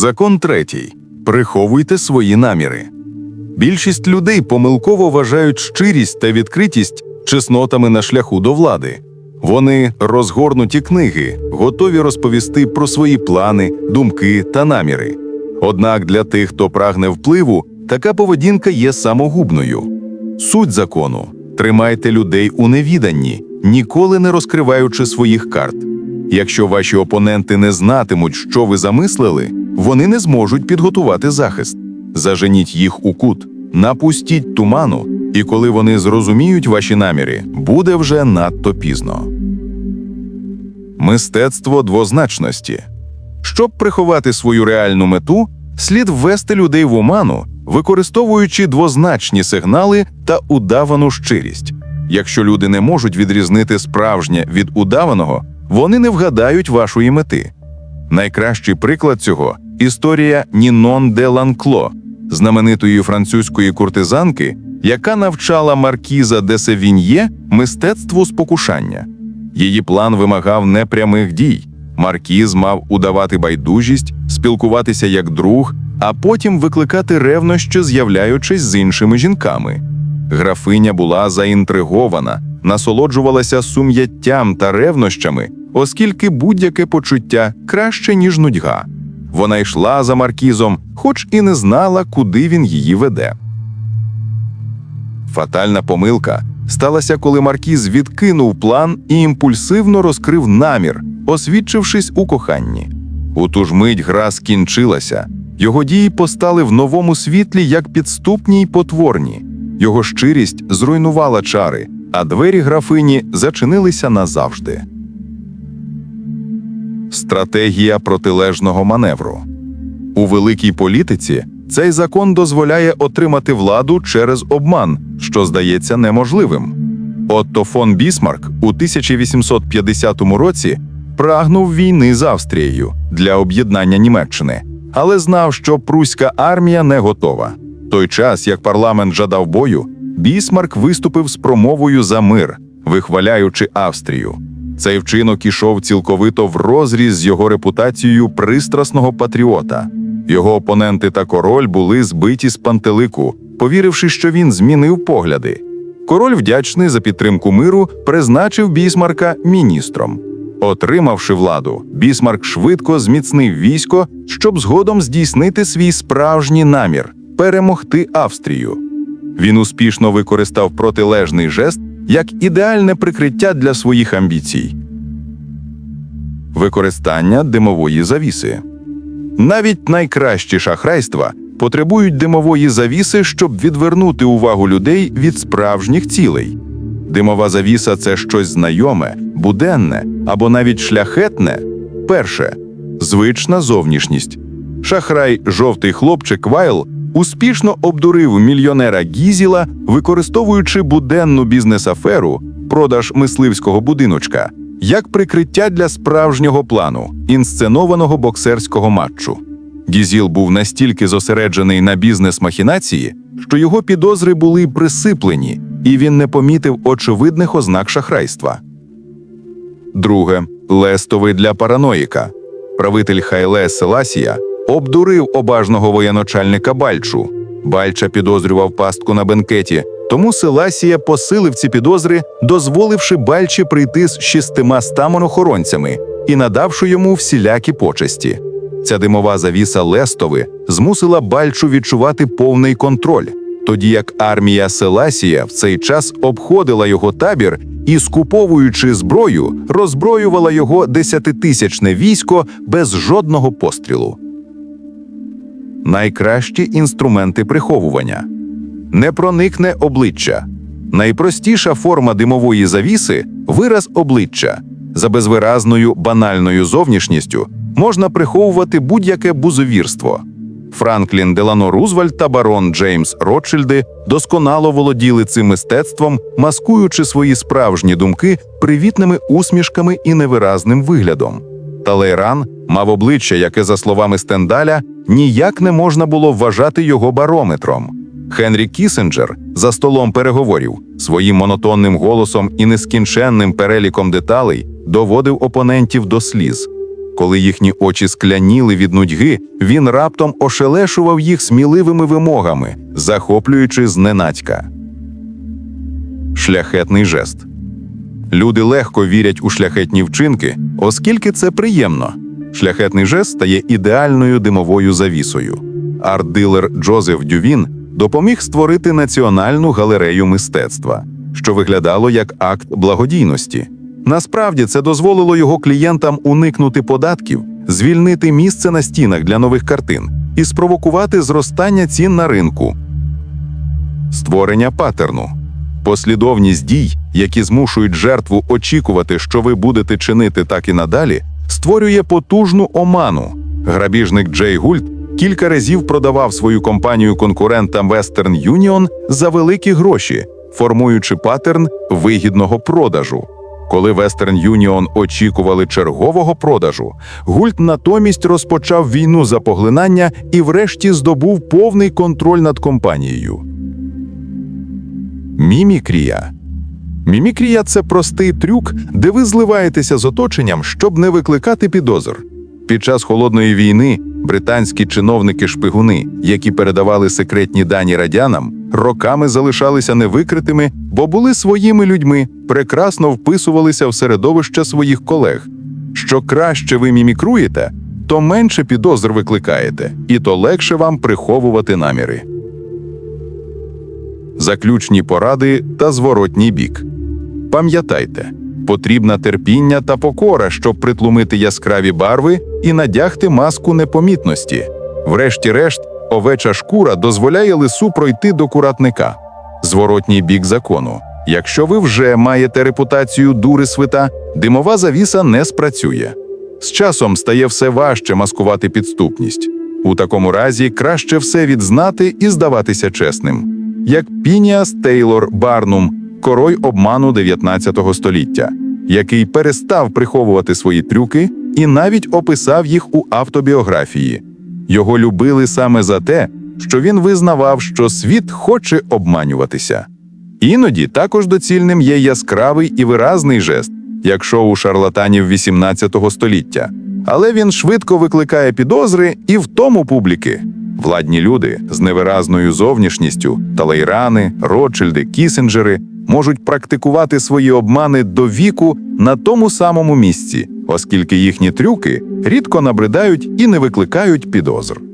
Закон третій. Приховуйте свої наміри. Більшість людей помилково вважають щирість та відкритість чеснотами на шляху до влади. Вони розгорнуті книги, готові розповісти про свої плани, думки та наміри. Однак для тих, хто прагне впливу, така поведінка є самогубною. Суть закону тримайте людей у невіданні, ніколи не розкриваючи своїх карт. Якщо ваші опоненти не знатимуть, що ви замислили, вони не зможуть підготувати захист. Заженіть їх у кут, напустіть туману, і коли вони зрозуміють ваші наміри, буде вже надто пізно. Мистецтво двозначності. Щоб приховати свою реальну мету, слід ввести людей в оману, використовуючи двозначні сигнали та удавану щирість. Якщо люди не можуть відрізнити справжнє від удаваного, вони не вгадають вашої мети. Найкращий приклад цього історія Нінон де Ланкло, знаменитої французької куртизанки, яка навчала маркіза де Севіньє мистецтву спокушання. Її план вимагав непрямих дій. Маркіз мав удавати байдужість, спілкуватися як друг, а потім викликати ревнощі, з'являючись з іншими жінками. Графиня була заінтригована, насолоджувалася сум'яттям та ревнощами, оскільки будь-яке почуття краще, ніж нудьга. Вона йшла за маркізом, хоч і не знала, куди він її веде. Фатальна помилка сталася, коли маркіз відкинув план і імпульсивно розкрив намір, освідчившись у коханні. У ту ж мить гра скінчилася. Його дії постали в новому світлі як підступні й потворні. Його щирість зруйнувала чари, а двері графині зачинилися назавжди. Стратегія протилежного маневру у великій політиці цей закон дозволяє отримати владу через обман, що здається неможливим. Отто фон Бісмарк у 1850 році прагнув війни з Австрією для об'єднання Німеччини, але знав, що пруська армія не готова. Той час, як парламент жадав бою, Бісмарк виступив з промовою за мир, вихваляючи Австрію. Цей вчинок ішов цілковито в розріз з його репутацією пристрасного патріота. Його опоненти та король були збиті з пантелику, повіривши, що він змінив погляди. Король, вдячний за підтримку миру, призначив Бісмарка міністром. Отримавши владу, Бісмарк швидко зміцнив військо, щоб згодом здійснити свій справжній намір перемогти Австрію. Він успішно використав протилежний жест як ідеальне прикриття для своїх амбіцій. Використання димової завіси. Навіть найкращі шахрайства потребують димової завіси, щоб відвернути увагу людей від справжніх цілей. Димова завіса це щось знайоме, буденне або навіть шляхетне. Перше звична зовнішність. Шахрай, жовтий хлопчик Вайл успішно обдурив мільйонера Гізіла, використовуючи буденну бізнес-аферу, продаж мисливського будиночка, як прикриття для справжнього плану інсценованого боксерського матчу. Гізіл був настільки зосереджений на бізнес-махінації, що його підозри були присиплені, і він не помітив очевидних ознак шахрайства. Друге лестовий для параноїка. Правитель Хайле Селасія обдурив обажного воєначальника Бальчу. Бальча підозрював пастку на бенкеті, тому Селасія посилив ці підозри, дозволивши Бальчі прийти з шістима монохоронцями і надавши йому всілякі почесті. Ця димова завіса Лестови змусила Бальчу відчувати повний контроль, тоді як армія Селасія в цей час обходила його табір і, скуповуючи зброю, роззброювала його десятитисячне військо без жодного пострілу. Найкращі інструменти приховування непроникне обличчя. Найпростіша форма димової завіси вираз обличчя. За безвиразною банальною зовнішністю можна приховувати будь-яке бузовірство. Франклін Делано Рузвальд та барон Джеймс Ротшильди досконало володіли цим мистецтвом, маскуючи свої справжні думки привітними усмішками і невиразним виглядом. Талейран мав обличчя, яке, за словами Стендаля, ніяк не можна було вважати його барометром. Хенрі Кісінджер за столом переговорів своїм монотонним голосом і нескінченним переліком деталей доводив опонентів до сліз. Коли їхні очі скляніли від нудьги, він раптом ошелешував їх сміливими вимогами, захоплюючи зненацька. Шляхетний жест. Люди легко вірять у шляхетні вчинки, оскільки це приємно. Шляхетний жест стає ідеальною димовою завісою. Арт-дилер Джозеф Дювін допоміг створити національну галерею мистецтва, що виглядало як акт благодійності. Насправді це дозволило його клієнтам уникнути податків, звільнити місце на стінах для нових картин і спровокувати зростання цін на ринку. Створення патерну. Послідовність дій, які змушують жертву очікувати, що ви будете чинити так і надалі, створює потужну оману. Грабіжник Джей Гульт кілька разів продавав свою компанію конкурентам Western Union за великі гроші, формуючи паттерн вигідного продажу. Коли Western Union очікували чергового продажу, Гульт натомість розпочав війну за поглинання і врешті здобув повний контроль над компанією. Мімікрія. Мімікрія це простий трюк, де ви зливаєтеся з оточенням, щоб не викликати підозр. Під час холодної війни британські чиновники-шпигуни, які передавали секретні дані радянам, роками залишалися невикритими, бо були своїми людьми, прекрасно вписувалися в середовище своїх колег. Що краще ви мімікруєте, то менше підозр викликаєте, і то легше вам приховувати наміри заключні поради та зворотній бік. Пам'ятайте, потрібна терпіння та покора, щоб притлумити яскраві барви і надягти маску непомітності. Врешті-решт, овеча шкура дозволяє лису пройти до куратника. Зворотній бік закону. Якщо ви вже маєте репутацію дури свита, димова завіса не спрацює. З часом стає все важче маскувати підступність. У такому разі краще все відзнати і здаватися чесним як Пініас Тейлор Барнум, король обману 19 століття, який перестав приховувати свої трюки і навіть описав їх у автобіографії. Його любили саме за те, що він визнавав, що світ хоче обманюватися. Іноді також доцільним є яскравий і виразний жест, як шоу шарлатанів 18 століття, але він швидко викликає підозри і в тому публіки. Владні люди з невиразною зовнішністю, талейрани, Ротшильди, Кісінджери можуть практикувати свої обмани до віку на тому самому місці, оскільки їхні трюки рідко набридають і не викликають підозр.